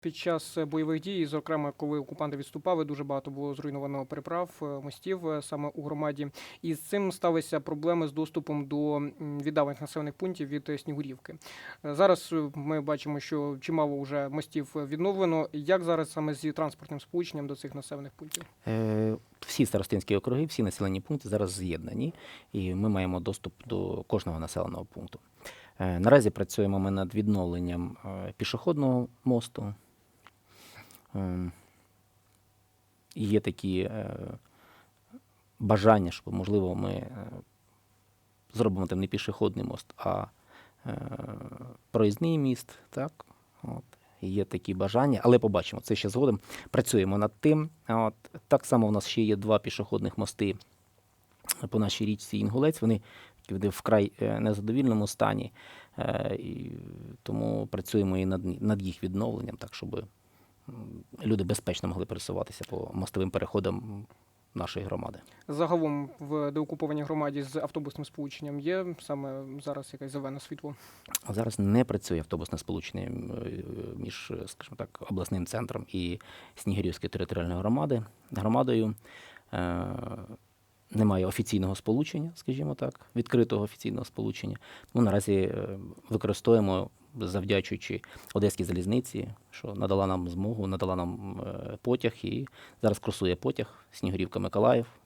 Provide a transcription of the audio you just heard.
Під час бойових дій, зокрема, коли окупанти відступали, дуже багато було зруйновано переправ, е, мостів е, саме у громаді. І з цим сталися проблеми з доступом до віддалених населених пунктів від е, Снігурівки. Зараз ми бачимо, що чимало вже мостів відновлено. Як зараз саме зі транспортним сполученням до цих населених пунктів? Всі старостинські округи, всі населені пункти зараз з'єднані, і ми маємо доступ до кожного населеного пункту. Наразі працюємо ми над відновленням пішохідного мосту. Ем, є такі е, бажання, що, можливо, ми е, зробимо там не пішохідний мост, а е, проїзний міст. Так? От. Є такі бажання, але побачимо це ще згодом. Працюємо над тим. От. Так само у нас ще є два пішохідних мости по нашій річці Інгулець. Вони вкрай незадовільному стані, тому працюємо і над, над їх відновленням, так щоб люди безпечно могли пересуватися по мостовим переходам нашої громади. Загалом в деокупованій громаді з автобусним сполученням є саме зараз якесь зелене світло. Зараз не працює автобусне сполучення е, між, скажімо так, обласним центром і Снігирівською територіальною громади, громадою. Е, Немає офіційного сполучення, скажімо так, відкритого офіційного сполучення. Тому наразі е, використовуємо, завдячуючи Одеській залізниці, що надала нам змогу, надала нам е, потяг, і зараз курсує потяг Снігурівка Миколаїв.